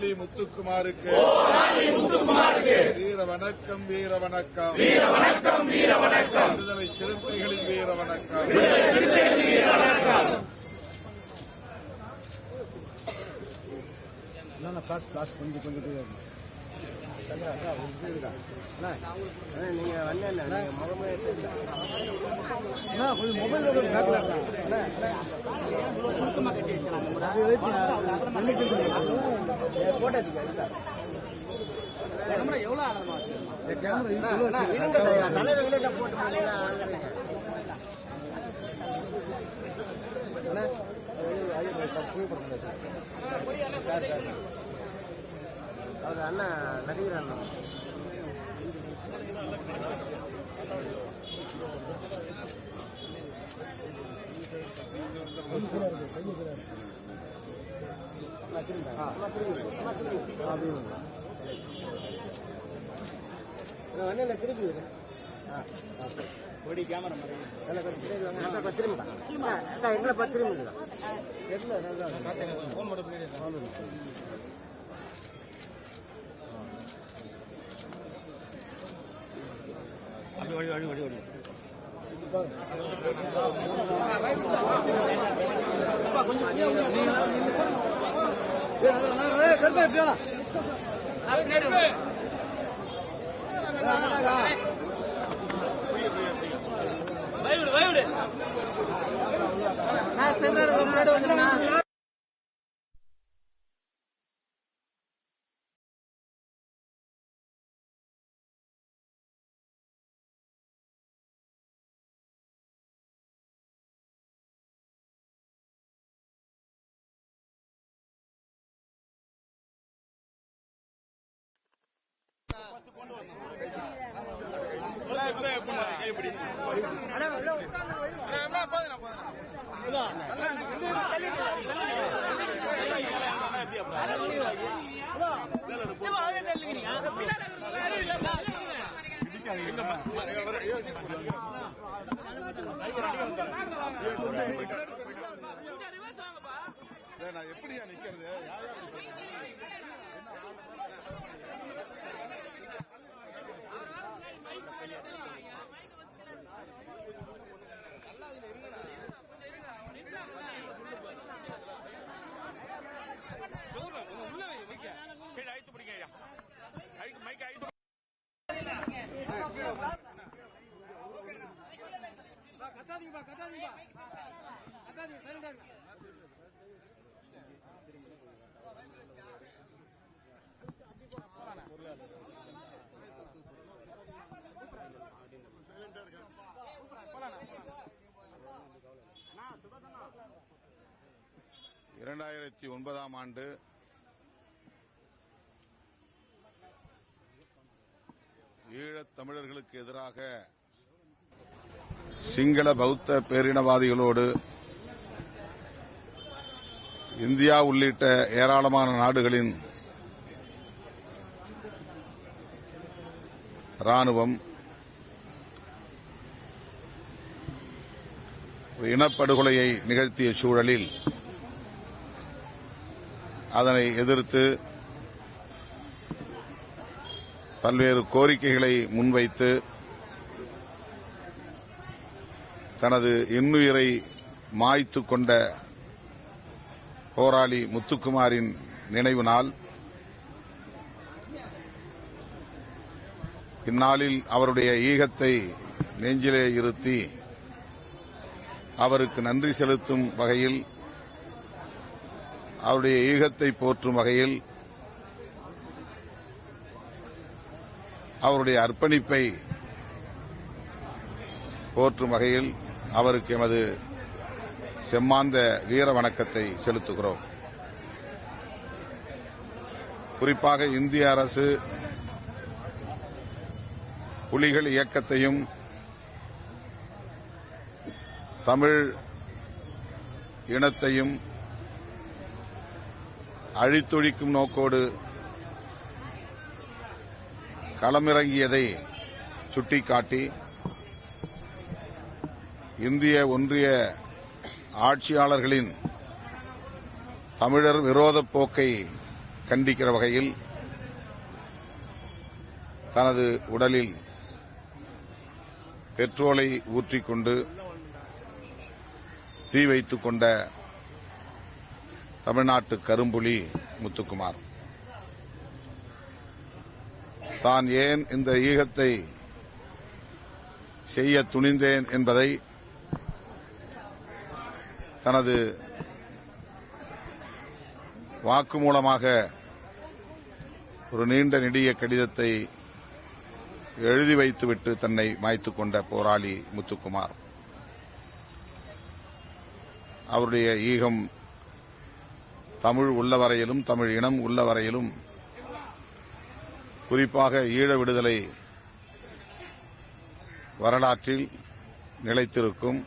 போராளி முத்துக்குமாருக்கு. வீர வணக்கம் வீர வணக்கம் விடுதலை சிறுத்தைகளின் வீர வணக்கம் என்னண்ணா கிளாஸ் கிளாஸ் கொஞ்சம் கொஞ்சம் இது இருக்கு. நீங்க வந்தேன் நீங்க முகமே அண்ணா கொஞ்சம் மொபைல் கொஞ்சம் தலைவர்களே போட்டு அவர் அண்ணா அண்ணா அண்ணா திருப்பி விடு. ஆ, எங்களை நல்லா கொஞ்சம் திரும்பி வாங்க. அக்கா, கருப்பா எப்படியா நான் எப்படியா நிக்கிறது இரண்டாயிரத்தி ஒன்பதாம் ஆண்டு ஈழத் தமிழர்களுக்கு எதிராக சிங்கள பௌத்த பேரினவாதிகளோடு இந்தியா உள்ளிட்ட ஏராளமான நாடுகளின் ராணுவம் இனப்படுகொலையை நிகழ்த்திய சூழலில் அதனை எதிர்த்து பல்வேறு கோரிக்கைகளை முன்வைத்து தனது இன்னுயிரை மாய்த்து கொண்ட போராளி முத்துக்குமாரின் நினைவு நாள். இந்நாளில் அவருடைய ஈகத்தை நெஞ்சிலே இருத்தி அவருக்கு நன்றி செலுத்தும் வகையில் அவருடைய ஈகத்தை போற்றும் வகையில் அவருடைய அர்ப்பணிப்பை போற்றும் வகையில் அவருக்கு எமது செம்மாந்த வீர வணக்கத்தை செலுத்துகிறோம். குறிப்பாக இந்திய அரசு புலிகள் இயக்கத்தையும் தமிழ் இனத்தையும் அழித்தொழிக்கும் நோக்கோடு களமிறங்கியதை சுட்டிக்காட்டி இந்திய ஒன்றிய ஆட்சியாளர்களின் தமிழர் விரோத போக்கை கண்டிக்கிற வகையில் தனது உடலில் பெட்ரோலை ஊற்றிக்கொண்டு தீ வைத்துக் கொண்ட தமிழ்நாட்டு கரும்புலி முத்துக்குமார். தான் ஏன் இந்த ஈகத்தை செய்ய துணிந்தேன் என்பதை தனது வாக்குமூலமாக ஒரு நீண்ட நெடிய கடிதத்தை எழுதி வைத்துவிட்டு தன்னை மாய்த்துக் கொண்ட போராளி முத்துக்குமார். அவருடைய ஈகம் தமிழ் உள்ளவரையிலும் தமிழ் இனம் உள்ளவரையிலும் குறிப்பாக ஈழ விடுதலை வரலாற்றில் நிலைத்திருக்கும்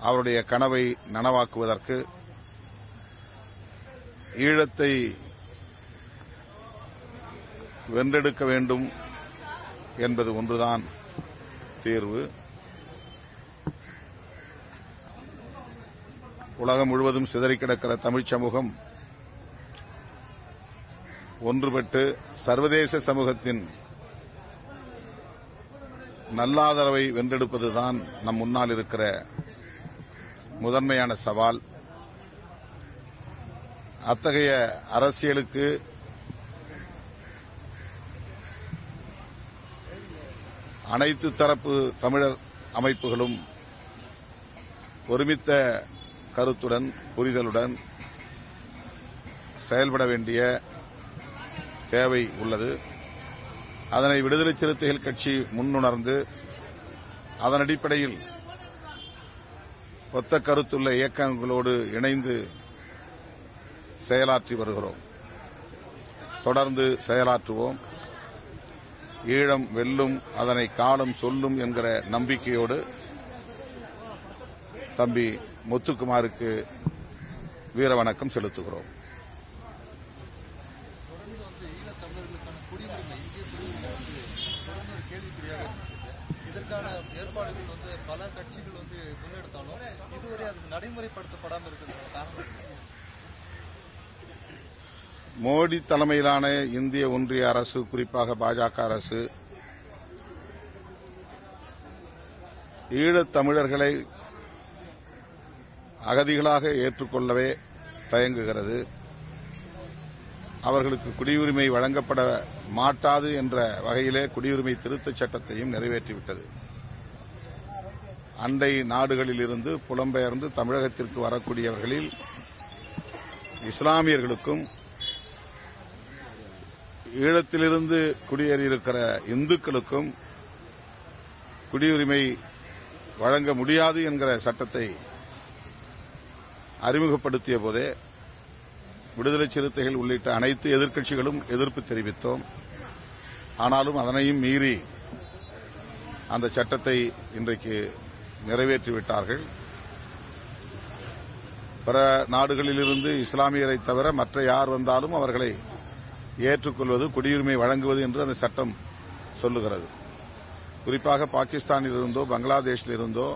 அவருடைய கனவை நனவாக்குவதற்கு ஈழத்தை வென்றெடுக்க வேண்டும் என்பது ஒன்றுதான் தீர்வு. உலகம் முழுவதும் சிதறிக்கிடக்கிற கிடக்கிற தமிழ்ச் சமூகம் ஒன்றுபட்டு சர்வதேச சமூகத்தின் நல்லாதரவை வென்றெடுப்பதுதான் நம் முன்னால் இருக்கிற முதன்மையான சவால். அத்தகைய அரசியலுக்கு அனைத்து தரப்பு தமிழர் அமைப்புகளும் ஒருமித்த கருத்துடன் புரிதலுடன் செயல்பட வேண்டிய தேவை உள்ளது. அதனை விடுதலை சிறுத்தைகள் கட்சி முன்னுணர்ந்து அதன் அடிப்படையில் ஒத்த கருத்துள்ள இயக்கங்களோடு இணைந்து செயலாற்றி வருகிறோம். தொடர்ந்து செயலாற்றுவோம். ஈழம் வெல்லும் அதனை காலம் சொல்லும் என்கிற நம்பிக்கையோடு தம்பி முத்துக்குமாருக்கு வீர வணக்கம் செலுத்துகிறோம். இதற்கான ஏற்பாடுகள் நடைமுறைப்படுத்தப்படாமல் காரணம் மோடி தலைமையிலான இந்திய ஒன்றிய அரசு குறிப்பாக பாஜக அரசு ஈழத் தமிழர்களை அகதிகளாக ஏற்றுக்கொள்ளவே தயங்குகிறது. அவர்களுக்கு குடியுரிமை வழங்கப்பட மாட்டாது என்ற வகையிலே குடியுரிமை திருத்தச் சட்டத்தையும் நிறைவேற்றிவிட்டது. அண்டை நாடுகளிலிருந்து புலம்பெயர்ந்து தமிழகத்திற்கு வரக்கூடியவர்களில் இஸ்லாமியர்களுக்கும் ஈழத்திலிருந்து குடியேறியிருக்கிற இந்துக்களுக்கும் குடியுரிமை வழங்க முடியாது என்கிற சட்டத்தை அறிமுகப்படுத்திய போதே விடுதலை சிறுத்தைகள் உள்ளிட்ட அனைத்து எதிர்க்கட்சிகளும் எதிர்ப்பு தெரிவித்தோம். ஆனாலும் அதனையும் மீறி அந்த சட்டத்தை இன்றைக்கு நிறைவேற்றிவிட்டார்கள். பிற நாடுகளிலிருந்து இஸ்லாமியரை தவிர மற்ற யார் வந்தாலும் அவர்களை ஏற்றுக்கொள்வது குடியுரிமை வழங்குவது என்று அந்த சட்டம் சொல்லுகிறது. குறிப்பாக பாகிஸ்தானில் இருந்தோ பங்களாதேஷில் இருந்தோ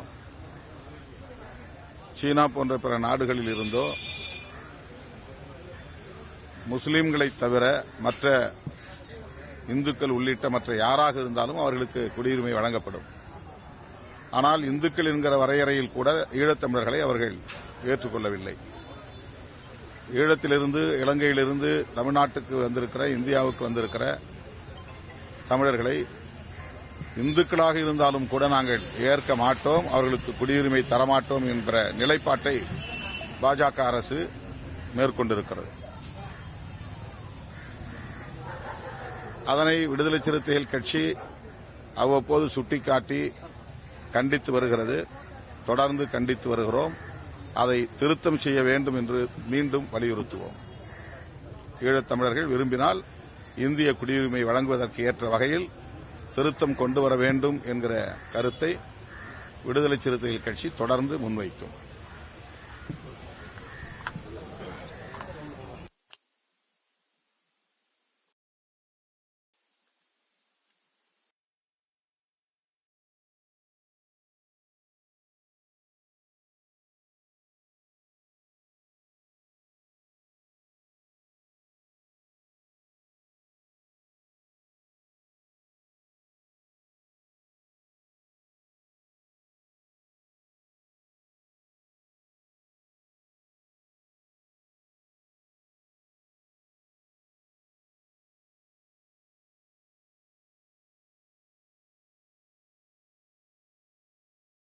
சீனா போன்ற பிற நாடுகளில் இருந்தோ முஸ்லீம்களை தவிர மற்ற இந்துக்கள் உள்ளிட்ட மற்ற யாராக இருந்தாலும் அவர்களுக்கு குடியுரிமை வழங்கப்படும். ஆனால் இந்துக்கள் என்கிற வரையறையில் கூட ஈழத்தமிழர்களை அவர்கள் ஏற்றுக்கொள்ளவில்லை. ஈழத்திலிருந்து இலங்கையிலிருந்து தமிழ்நாட்டுக்கு வந்திருக்கிற இந்தியாவுக்கு வந்திருக்கிற தமிழர்களை இந்துக்களாக இருந்தாலும் கூட நாங்கள் ஏற்க மாட்டோம் அவர்களுக்கு குடியுரிமை தரமாட்டோம் என்ற நிலைப்பாட்டை பாஜக அரசு மேற்கொண்டிருக்கிறது. அதனை விடுதலை சிறுத்தைகள் கட்சி அவ்வப்போது சுட்டிக்காட்டி கண்டித்து வருகிறது. தொடர்ந்து கண்டித்து வருகிறோம். அதை திருத்தம் செய்ய வேண்டும் என்று மீண்டும் வலியுறுத்துவோம். ஈழத்தமிழர்கள் விரும்பினால் இந்திய குடியுரிமை வழங்குவதற்கு ஏற்ற வகையில் திருத்தம் கொண்டு வர வேண்டும் என்கிற கருத்தை விடுதலை சிறுத்தைகள் கட்சி தொடர்ந்து முன்வைக்கும்.